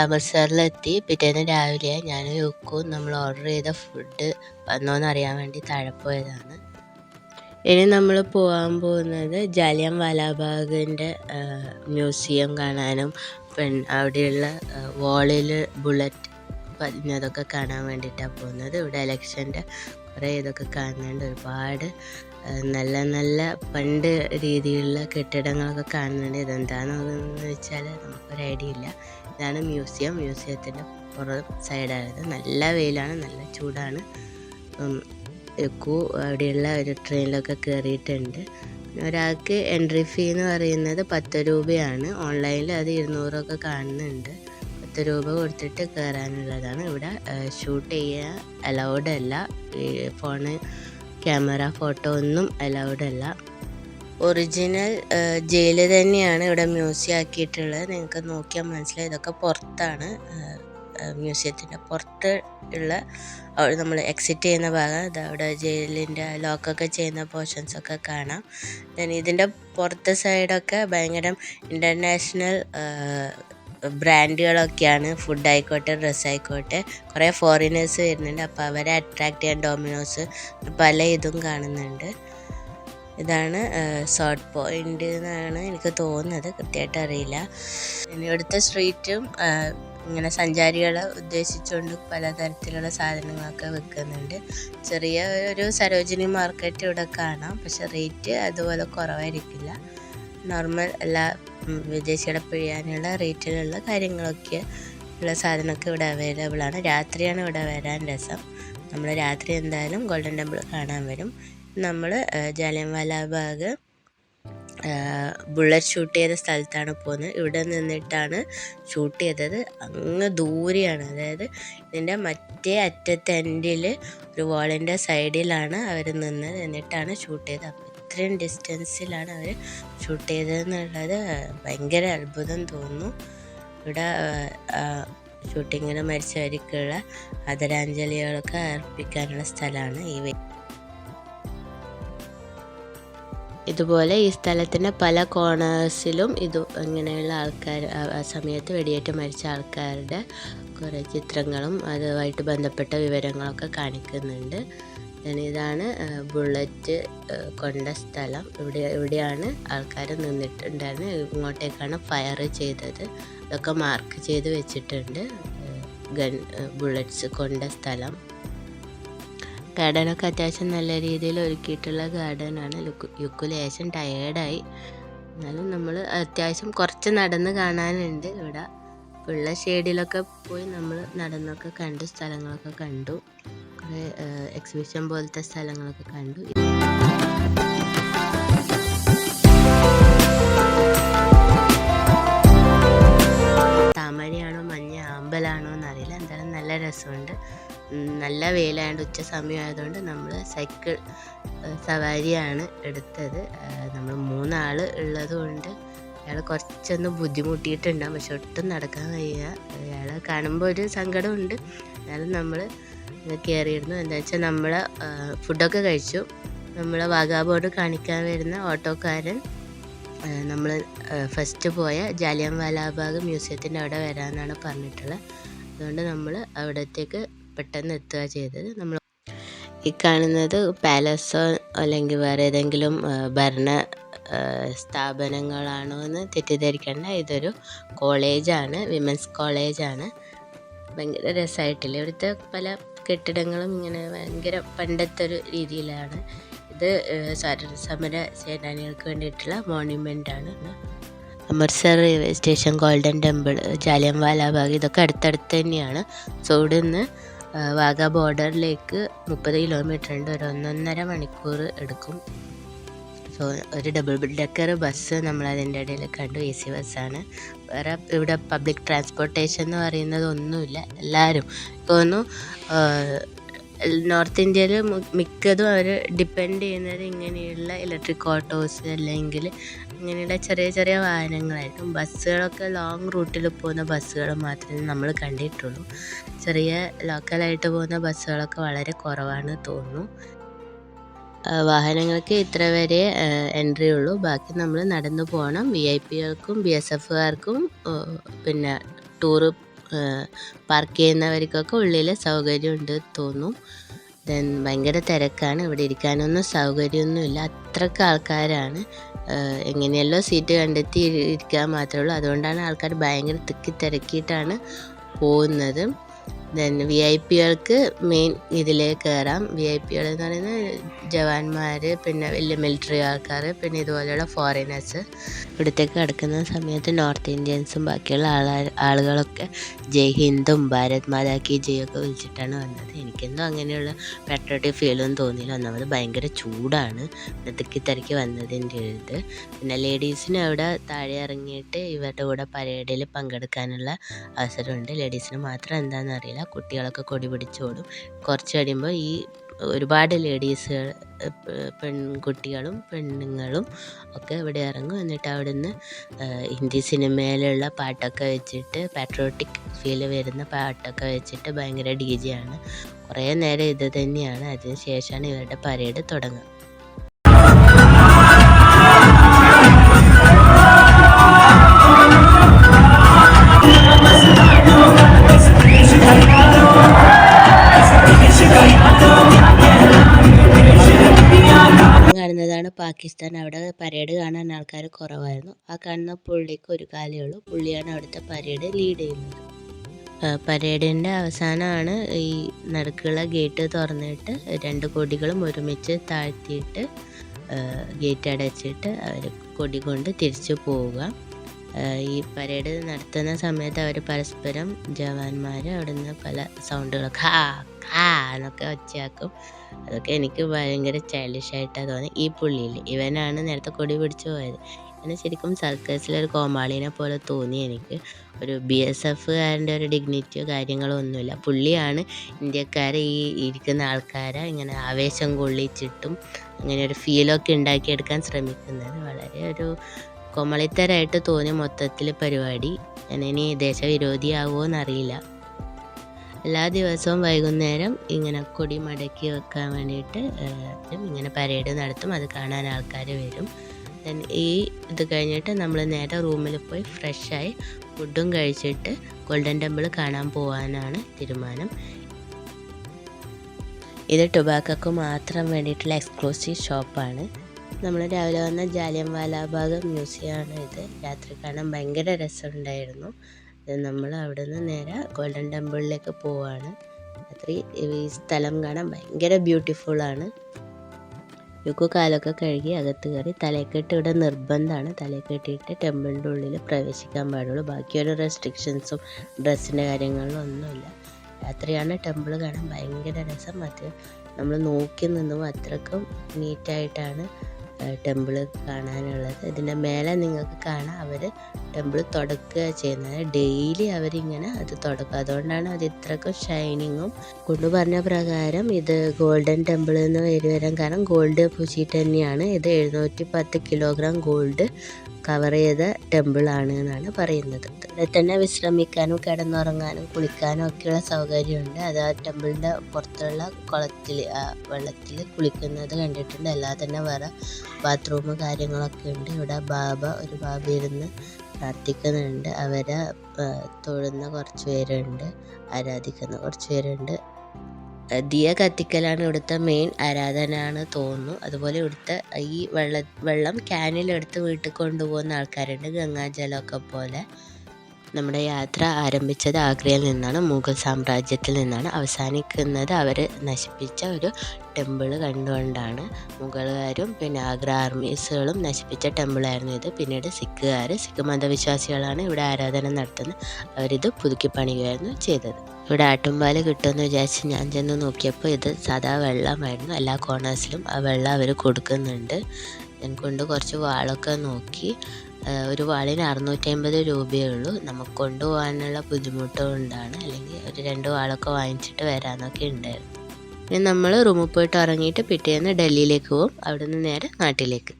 അമൃത്സറിലെത്തി. പിറ്റേന്ന് രാവിലെ ഞാൻ യുക്കും നമ്മൾ ഓർഡർ ചെയ്ത ഫുഡ് വന്നോന്ന് അറിയാൻ വേണ്ടി താഴെ പോയതാണ്. ഇനി നമ്മൾ പോകാൻ പോകുന്നത് ജാലിയൻ വാലാബാഗിന്റെ മ്യൂസിയം കാണാനും പിന്നെ അവിടെയുള്ള വാളിൽ ബുള്ളറ്റ് പതിഞ്ഞതൊക്കെ കാണാൻ വേണ്ടിയിട്ടാണ് പോകുന്നത്. ഇവിടെ ഇലക്ഷന്റെ കുറേ ഇതൊക്കെ കാണുന്നുണ്ട്. ഒരുപാട് നല്ല നല്ല പണ്ട് രീതിയിലുള്ള കെട്ടിടങ്ങളൊക്കെ കാണുന്നുണ്ട്. ഇതെന്താണെന്ന് വെച്ചാൽ നമുക്കൊരു ഐഡിയ ഇല്ല. ഇതാണ് മ്യൂസിയം. മ്യൂസിയത്തിന്റെ പുറം സൈഡായത് നല്ല വെയിലാണ് നല്ല ചൂടാണ്. എക്കു അവിടെയുള്ള ഒരു ട്രെയിനിലൊക്കെ കയറിയിട്ടുണ്ട് ഒരാൾക്ക് എൻട്രി ഫീ എന്ന് പറയുന്നത് പത്ത് രൂപയാണ്. ഓൺലൈനിൽ അത് ഇരുന്നൂറൊക്കെ കാണുന്നുണ്ട്. പത്ത് രൂപ കൊടുത്തിട്ട് കയറാനുള്ളതാണ് ഇവിടെ ഷൂട്ട് ചെയ്യാൻ അലൗഡ് അല്ല. ഫോണ് ക്യാമറ ഫോട്ടോ ഒന്നും അലൗഡ് അല്ല. ഒറിജിനൽ ജയിൽ തന്നെയാണ് ഇവിടെ മ്യൂസിയം ആക്കിയിട്ടുള്ളത്. നിങ്ങൾക്ക് നോക്കിയാൽ മനസ്സിലായി ഇതൊക്കെ പുറത്താണ്. മ്യൂസിയത്തിന്റെ പുറത്ത് ഉള്ള അവിടെ നമ്മൾ എക്സിറ്റ് ചെയ്യുന്ന ഭാഗം. ഇത് അവിടെ ജയിലിന്റെ ലോക്കൊക്കെ ചെയ്യുന്ന പോർഷൻസൊക്കെ കാണാം. ദെൻ ഇതിന്റെ പുറത്തെ സൈഡൊക്കെ ഭയങ്കര ഇന്റർനാഷണൽ ബ്രാൻഡുകളൊക്കെയാണ് ഫുഡ് ആയിക്കോട്ടെ ഡ്രസ് ആയിക്കോട്ടെ. കുറേ ഫോറിനേഴ്സ് വരുന്നുണ്ട്. അപ്പോൾ അവരെ അട്രാക്റ്റ് ചെയ്യാൻ ഡോമിനോസ് പല ഇതും കാണുന്നുണ്ട്. ഇതാണ് ഷോർട്ട് പോയിന്റ് എന്നാണ് എനിക്ക് തോന്നുന്നത്. കൃത്യമായിട്ട് അറിയില്ല. ഇവിടുത്തെ സ്ട്രീറ്റും ഇങ്ങനെ സഞ്ചാരികളെ ഉദ്ദേശിച്ചുകൊണ്ട് പലതരത്തിലുള്ള സാധനങ്ങളൊക്കെ വെക്കുന്നുണ്ട് ചെറിയ ഒരു സരോജിനി മാർക്കറ്റ് ഇവിടെ കാണാം. പക്ഷെ റേറ്റ് അതുപോലെ കുറവായിരിക്കില്ല. നോർമൽ എല്ലാ വിദേശികളെ പിഴിയാനുള്ള റേറ്റിലുള്ള കാര്യങ്ങളൊക്കെ ഉള്ള സാധനമൊക്കെ ഇവിടെ അവൈലബിൾ ആണ്. രാത്രിയാണ് ഇവിടെ വരാൻ രസം. നമ്മൾ രാത്രി എന്തായാലും ഗോൾഡൻ ടെമ്പിൾ കാണാൻ വരും. നമ്മൾ ജാലിയൻവാല ബാഗ് ബുള്ളറ്റ് ഷൂട്ട് ചെയ്ത സ്ഥലത്താണ് പോകുന്നത് ഇവിടെ നിന്നിട്ടാണ് ഷൂട്ട് ചെയ്തത്. അങ്ങ് ദൂരെയാണ്. അതായത് ഇതിന്റെ മറ്റേ അറ്റത്തെ എൻഡിൽ ഒരു വാളിന്റെ സൈഡിലാണ് അവർ നിന്നത്. എന്നിട്ടാണ് ഷൂട്ട് ചെയ്തത്. അപ്പോൾ ഇത്രയും ഡിസ്റ്റൻസിലാണ് അവർ ഷൂട്ട് ചെയ്തതെന്നുള്ളത് ഭയങ്കര അത്ഭുതം തോന്നുന്നു. ഇവിടെ ഷൂട്ടിങ്ങിൽ മരിച്ചവർക്കുള്ള ആദരാഞ്ജലികളൊക്കെ അർപ്പിക്കാനുള്ള സ്ഥലമാണ് ഈ ഇതുപോലെ ഈ സ്ഥലത്തിന്റെ പല കോണേഴ്സിലും ഇത് ഇങ്ങനെയുള്ള ആൾക്കാർ ആ സമയത്ത് വെടിയേറ്റ് മരിച്ച ആൾക്കാരുടെ കുറേ ചിത്രങ്ങളും അതുമായിട്ട് ബന്ധപ്പെട്ട വിവരങ്ങളൊക്കെ കാണിക്കുന്നുണ്ട്. ഇതാണ് ബുള്ളറ്റ് കൊണ്ട സ്ഥലം. ഇവിടെ ഇവിടെയാണ് ആൾക്കാർ നിന്നിട്ടുണ്ടായിരുന്നത് ഇങ്ങോട്ടേക്കാണ് ഫയർ ചെയ്തത്. അതൊക്കെ മാർക്ക് ചെയ്ത് വെച്ചിട്ടുണ്ട്. ഗൺ ബുള്ളറ്റ്സ് കൊണ്ട സ്ഥലം. ഗാർഡനൊക്കെ അത്യാവശ്യം നല്ല രീതിയിൽ ഒരുക്കിയിട്ടുള്ള ഗാർഡനാണ് ലുക്കു യുക്കു ലേശം ടയേർഡായി എന്നാലും നമ്മൾ അത്യാവശ്യം കുറച്ച് നടന്ന് കാണാനുണ്ട്. ഇവിടെ ഉള്ള ഷെയ്ഡിലൊക്കെ പോയി നമ്മൾ നടന്നൊക്കെ കണ്ടു സ്ഥലങ്ങളൊക്കെ കണ്ടു. കുറേ എക്സിബിഷൻ പോലത്തെ സ്ഥലങ്ങളൊക്കെ കണ്ടു. താമരയാണോ മഞ്ഞ ആമ്പലാണോ എന്നറിയില്ല. എന്തായാലും നല്ല രസമുണ്ട്. നല്ല വെയിലായതുകൊണ്ട് ഉച്ച സമയമായതുകൊണ്ട് നമ്മൾ സൈക്കിൾ സവാരിയാണ് എടുത്തത്. നമ്മൾ മൂന്നാൾ ഉള്ളതുകൊണ്ട് അയാൾ കുറച്ചൊന്ന് ബുദ്ധിമുട്ടിയിട്ടുണ്ടാകും പക്ഷെ ഒട്ടും നടക്കാൻ കഴിയുക അയാളെ കാണുമ്പോൾ ഒരു സങ്കടമുണ്ട് എന്നാലും നമ്മൾ കയറിയിരുന്നു എന്താ വെച്ചാൽ നമ്മൾ ഫുഡൊക്കെ കഴിച്ചു. നമ്മളെ വാഗാ ബോർഡ് കാണിക്കാൻ വരുന്ന ഓട്ടോക്കാരൻ നമ്മൾ ഫസ്റ്റ് പോയ ജാലിയൻ വാലാബാഗ് മ്യൂസിയത്തിന്റെ അവിടെ വരാമെന്നാണ് പറഞ്ഞിട്ടുള്ളത്. അതുകൊണ്ട് നമ്മൾ അവിടത്തേക്ക് പെട്ടെന്ന് എത്തുക ചെയ്തത് നമ്മൾ ഈ കാണുന്നത് പാലസോ അല്ലെങ്കിൽ വേറെ ഏതെങ്കിലും ഭരണ സ്ഥാപനങ്ങളാണോ എന്ന് തെറ്റിദ്ധരിക്കേണ്ട. ഇതൊരു കോളേജാണ് വിമൻസ് കോളേജാണ്. ഭയങ്കര രസമായിട്ടില്ല? ഇവിടുത്തെ പല കെട്ടിടങ്ങളും ഇങ്ങനെ ഭയങ്കര പണ്ടത്തെ ഒരു രീതിയിലാണ്. ഇത് സമര സേനാനികൾക്ക് വേണ്ടിയിട്ടുള്ള മോണ്യുമെന്റ് ആണ് Amritsar railway station Golden Temple Jallian Walabagh ഇതൊക്കെ അടുത്തടുത്ത് തന്നെയാണ്. സോ ഇവിടെ നിന്ന് വാഗ ബോർഡറിലേക്ക് മുപ്പത് കിലോമീറ്റർ ഉണ്ട് ഒരു ഒന്നൊന്നര മണിക്കൂർ എടുക്കും. സോ ഒരു ഡബിൾ ഡെക്കർ ബസ് നമ്മൾ അതിന്റെ ഇടയിൽ കണ്ടു. എ സി ബസ്സാണ്. വേറെ ഇവിടെ പബ്ലിക് ട്രാൻസ്പോർട്ടേഷൻ എന്ന് പറയുന്നത് ഒന്നുമില്ല. എല്ലാവരും തോന്നുന്നു നോർത്ത് ഇന്ത്യയിൽ മിക്കതും അവർ ഡിപ്പെൻഡ് ചെയ്യുന്നത് ഇങ്ങനെയുള്ള ഇലക്ട്രിക് ഓട്ടോസ് അല്ലെങ്കിൽ ഇങ്ങനെയുള്ള ചെറിയ ചെറിയ വാഹനങ്ങളായിരിക്കും. ബസ്സുകളൊക്കെ ലോങ് റൂട്ടിൽ പോകുന്ന ബസ്സുകൾ മാത്രമേ നമ്മൾ കണ്ടിട്ടുള്ളൂ. ചെറിയ ലോക്കലായിട്ട് പോകുന്ന ബസ്സുകളൊക്കെ വളരെ കുറവാണ് തോന്നുന്നു. വാഹനങ്ങൾക്ക് ഇത്ര വരെ എൻട്രി ഉള്ളൂ. ബാക്കി നമ്മൾ നടന്നു പോകണം വി ഐ പികൾക്കും ബി എസ് എഫുകാർക്കും പിന്നെ ടൂറ് പാർക്ക് ചെയ്യുന്നവർക്കൊക്കെ ഉള്ളിൽ സൗകര്യമുണ്ട് തോന്നും. ദെൻ ഭയങ്കര തിരക്കാണ്. ഇവിടെ ഇരിക്കാനൊന്നും സൗകര്യമൊന്നുമില്ല. അത്രയ്ക്ക് ആൾക്കാരാണ്. ഏഹ് എങ്ങനെയല്ലോ സീറ്റ് കണ്ടെത്തി ഇരി- ഇരിക്കാൻ മാത്രമേ ഉള്ളൂ. അതുകൊണ്ടാണ് ആൾക്കാർ ഭയങ്കര തിക്കി തിരക്കിയിട്ടാണ് പോകുന്നത്. ദെൻ വി ഐ പികൾക്ക് മെയിൻ ഇതിലേക്ക് കയറാം വി ഐ പികൾ എന്ന് പറയുന്നത് ജവാന്മാർ പിന്നെ വലിയ മിലിറ്ററി ആൾക്കാർ പിന്നെ ഇതുപോലെയുള്ള ഫോറിനേഴ്സ് ഇവിടത്തേക്ക് കിടക്കുന്ന സമയത്ത് നോർത്ത് ഇന്ത്യൻസും ബാക്കിയുള്ള ആളാ ആളുകളൊക്കെ ജയ് ഹിന്ദും ഭാരത് മാതാ കി ജയ് ഒക്കെ വിളിച്ചിട്ടാണ് വന്നത്. എനിക്കെന്തോ അങ്ങനെയുള്ള പാട്രിയോട്ടിക് ഫീലൊന്നും തോന്നിയില്ല. ഒന്നാമത് ഭയങ്കര ചൂടാണ്. തിക്കി തിരക്കി വന്നതിന്റെ ഇത് പിന്നെ ലേഡീസിന് അവിടെ താഴെ ഇറങ്ങിയിട്ട് ഇവരുടെ കൂടെ പരേഡിൽ പങ്കെടുക്കാനുള്ള അവസരമുണ്ട്. ലേഡീസിന് മാത്രം എന്താണെന്ന് അറിയില്ല. കുട്ടികളൊക്കെ കൊടി പിടിച്ചോടും കുറച്ച് കഴിയുമ്പോൾ ഈ ഒരുപാട് ലേഡീസുകൾ പെൺകുട്ടികളും പെണ്ണുങ്ങളും ഒക്കെ ഇവിടെ ഇറങ്ങും. എന്നിട്ട് അവിടുന്ന് ഹിന്ദി സിനിമയിലുള്ള പാട്ടൊക്കെ വെച്ചിട്ട് പാട്രോട്ടിക് ഫീൽ വരുന്ന പാട്ടൊക്കെ വെച്ചിട്ട് ഭയങ്കര ഡി ജെ ആണ്. കുറേ നേരം ഇത് തന്നെയാണ്. അതിന് ശേഷമാണ് ഇവരുടെ പരേഡ് തുടങ്ങുക. പാകിസ്ഥാൻ അവിടെ പരേഡ് കാണാൻ ആൾക്കാർ കുറവായിരുന്നു. ആ കാണുന്ന പുള്ളിക്ക് ഒരു കാലേ ഉള്ളൂ. പുള്ളിയാണ് അവിടുത്തെ പരേഡ് ലീഡ് ചെയ്യുന്നത്. പരേഡിന്റെ അവസാനമാണ് ഈ നടുക്കുള്ള ഗേറ്റ് തുറന്നിട്ട് രണ്ട് കൊടികളും ഒരുമിച്ച് താഴ്ത്തിയിട്ട് ഗേറ്റ് അടച്ചിട്ട് അവർ കൊടി കൊണ്ട് തിരിച്ചു പോവുക. ഈ പരേഡ് നടത്തുന്ന സമയത്ത് അവർ പരസ്പരം ജവാന്മാർ നിന്ന് പല സൗണ്ടുകളൊക്കെ ആ ഹാ എന്നൊക്കെ ഒച്ചയാക്കും. അതൊക്കെ എനിക്ക് ഭയങ്കര ചൈൽഡിഷായിട്ടാണ് തോന്നി. ഈ പുള്ളിയിൽ ഇവനാണ് നേരത്തെ കൊടി പിടിച്ചു പോയത്. എന്നെ ശരിക്കും സർക്കസിലൊരു കോമാളിനെ പോലെ തോന്നി എനിക്ക്. ഒരു ബി എസ് എഫുകാരന്റെ ഒരു ഡിഗ്നിറ്റിയോ കാര്യങ്ങളോ ഒന്നുമില്ല. പുള്ളിയാണ് ഇന്ത്യക്കാരെ ഈ ഇരിക്കുന്ന ആൾക്കാരെ ഇങ്ങനെ ആവേശം കൊള്ളിച്ചിട്ടും അങ്ങനെ ഒരു ഫീലൊക്കെ ഉണ്ടാക്കിയെടുക്കാൻ ശ്രമിക്കുന്നത്. വളരെ ഒരു കൊമളിത്തരായിട്ട് തോന്നി മൊത്തത്തിൽ പരിപാടി. ഞാൻ ഇനി ദേശവിരോധിയാവുമോ എന്നറിയില്ല എല്ലാ ദിവസവും വൈകുന്നേരം ഇങ്ങനെ കൊടി മടക്കി വെക്കാൻ വേണ്ടിയിട്ട് ഇങ്ങനെ പരേഡ് നടത്തും. അത് കാണാൻ ആൾക്കാർ വരും. ദെൻ ഈ ഇത് കഴിഞ്ഞിട്ട് നമ്മൾ നേരെ റൂമിൽ പോയി ഫ്രഷായി ഫുഡും കഴിച്ചിട്ട് ഗോൾഡൻ ടെമ്പിൾ കാണാൻ പോകാനാണ് തീരുമാനം. ഇത് ടൊബാക്കോക്ക് മാത്രം വേണ്ടിയിട്ടുള്ള എക്സ്ക്ലൂസീവ് ഷോപ്പാണ്. നമ്മൾ രാവിലെ വന്ന ജാലിയൻവാലാബാഗ് മ്യൂസിയമാണ് ഇത്. രാത്രി കാണാൻ ഭയങ്കര രസമുണ്ടായിരുന്നു. നമ്മൾ അവിടെ നിന്ന് നേരെ ഗോൾഡൻ ടെമ്പിളിലേക്ക് പോവാണ്. രാത്രി ഈ സ്ഥലം കാണാൻ ഭയങ്കര ആണ്. യുക്കു കാലൊക്കെ കഴുകി അകത്ത് കയറി തലക്കെട്ട് ഇവിടെ നിർബന്ധമാണ്. തലക്കെട്ടിയിട്ട് ടെമ്പിളിന്റെ ഉള്ളിൽ പ്രവേശിക്കാൻ പാടുള്ളൂ. ബാക്കിയൊരു റെസ്ട്രിക്ഷൻസും ഡ്രസ്സിന്റെ കാര്യങ്ങളിലും ഒന്നുമില്ല. രാത്രിയാണ് ടെമ്പിൾ കാണാൻ ഭയങ്കര രസം. അത് നമ്മൾ നോക്കി നിന്നും. അത്രക്കും നീറ്റായിട്ടാണ് ടെമ്പിൾ കാണാനുള്ളത്. ഇതിന്റെ മേലെ നിങ്ങൾക്ക് കാണാം അവർ ടെമ്പിൾ തുടക്കുക ചെയ്യുന്നത്. ഡെയിലി അവരിങ്ങനെ അത് തുടക്കുക അതുകൊണ്ടാണ് അത് ഇത്രക്കും ഷൈനിങ്ങും കൊണ്ട് പറഞ്ഞ പ്രകാരം ഇത് ഗോൾഡൻ ടെമ്പിൾ എന്ന് പേര് വരാൻ കാരണം ഗോൾഡ് പൂശിയിട്ട് തന്നെയാണ്. ഇത് എഴുന്നൂറ്റി പത്ത് കിലോഗ്രാം ഗോൾഡ് കവർ ചെയ്ത ടെമ്പിളാണ് എന്നാണ് പറയുന്നത്. ഇവിടെ തന്നെ വിശ്രമിക്കാനും കിടന്നുറങ്ങാനും കുളിക്കാനും ഒക്കെയുള്ള സൗകര്യമുണ്ട്. അത് ആ ടെമ്പിളിന്റെ പുറത്തുള്ള കുളത്തിൽ ആ വെള്ളത്തിൽ കുളിക്കുന്നത് കണ്ടിട്ടുണ്ട്. അല്ലാതെ തന്നെ വേറെ ബാത്റൂം കാര്യങ്ങളൊക്കെ ഉണ്ട്. ഇവിടെ ബാബ ഒരു ബാബ ഇരുന്ന് പ്രാർത്ഥിക്കുന്നുണ്ട്. അവരെ തൊഴുന്ന കുറച്ച് പേരുണ്ട് ആരാധിക്കുന്ന കുറച്ച് പേരുണ്ട്. ദിയ കത്തിക്കലാണ് ഇവിടുത്തെ മെയിൻ ആരാധന തോന്നുന്നു. അതുപോലെ ഇവിടുത്തെ ഈ വെള്ള വെള്ളം ക്യാനിലെടുത്ത് വീട്ടിൽ കൊണ്ടുപോകുന്ന ആൾക്കാരുണ്ട് ഗംഗാജലമൊക്കെ പോലെ. നമ്മുടെ യാത്ര ആരംഭിച്ചത് ആഗ്രയിൽ നിന്നാണ് മുഗൾ സാമ്രാജ്യത്തിൽ നിന്നാണ്. അവസാനിക്കുന്നത് അവർ നശിപ്പിച്ച ഒരു ടെമ്പിൾ കണ്ടുകൊണ്ടാണ് മുഗളുകാരും പിന്നെ ആഗ്ര ആർമീസുകളും നശിപ്പിച്ച ടെമ്പിളായിരുന്നു ഇത്. പിന്നീട് സിഖുകാർ സിഖ് മതവിശ്വാസികളാണ് ഇവിടെ ആരാധന നടത്തുന്നത് അവരിത് പുതുക്കി പണിയുകയായിരുന്നു ചെയ്തത്. ഇവിടെ ആട്ടുംപാൽ കിട്ടുമെന്ന് വിചാരിച്ച് ഞാൻ ചെന്ന് നോക്കിയപ്പോൾ ഇത് സാധാ വെള്ളമായിരുന്നു. എല്ലാ കോർണേഴ്സിലും ആ വെള്ളം അവർ കൊടുക്കുന്നുണ്ട്. കൊണ്ട് കുറച്ച് വാളൊക്കെ നോക്കി ഒരു വാളിന് അറുന്നൂറ്റമ്പത് രൂപയേ ഉള്ളൂ. നമുക്ക് കൊണ്ടുപോകാനുള്ള ബുദ്ധിമുട്ട് കൊണ്ടാണ് അല്ലെങ്കിൽ ഒരു രണ്ട് വാളൊക്കെ വാങ്ങിച്ചിട്ട് വരാമെന്നൊക്കെ ഉണ്ടായിരുന്നു. പിന്നെ നമ്മൾ റൂമിൽ പോയിട്ട് ഇറങ്ങിയിട്ട് പിറ്റേന്ന് ഡൽഹിയിലേക്ക് പോകും. അവിടെ നിന്ന് നേരെ നാട്ടിലേക്ക്.